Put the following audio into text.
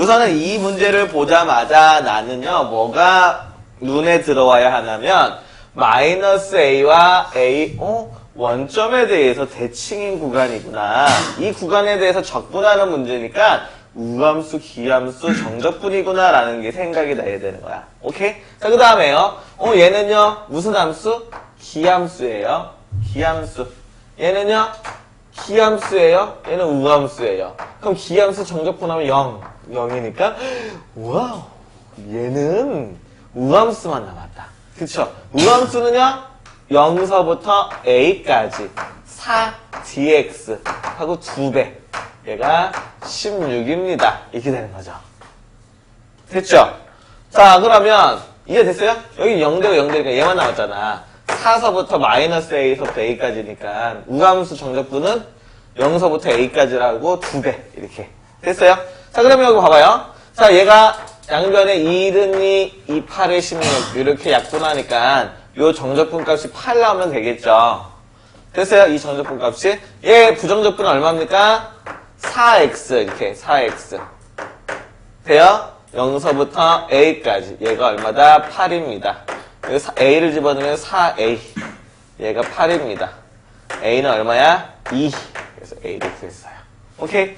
우선은 이 문제를 보자마자 나는요, 뭐가 눈에 들어와야 하냐면, 마이너스 A와 A, 어? 원점에 대해서 대칭인 구간이구나. 이 구간에 대해서 적분하는 문제니까, 우함수, 기함수, 정적분이구나. 라는 게 생각이 나야 되는 거야. 오케이? 자, 그 다음에요. 어, 얘는요, 무슨 함수? 기함수예요. 기함수. 얘는요, 기함수예요? 얘는 우함수예요. 그럼 기함수 정적분 하면 0. 0이니까, 와우, 얘는 우함수만 남았다. 그쵸? 우함수는요, 0서부터 a까지 4dx 하고 2배. 얘가 16입니다. 이렇게 되는 거죠. 됐죠? 자, 그러면, 이해됐어요? 여기 0대고 0대니까 얘만 남았잖아. 4서부터 마이너스 A서부터 A까지니까, 우함수 정적분은 0서부터 A까지라고 2배. 이렇게. 됐어요? 자, 그러면 여기 봐봐요. 자, 얘가 양변에 2든이 2, 8에 16. 이렇게 약분하니까, 요 정적분 값이 8 나오면 되겠죠? 됐어요? 이 정적분 값이. 얘 부정적분은 얼마입니까? 4x. 이렇게, 4x. 돼요? 0서부터 A까지. 얘가 얼마다? 8입니다. 여기 A를 집어넣으면 4A. 얘가 8입니다. A는 얼마야? 2. A를 구했어요. 오케이?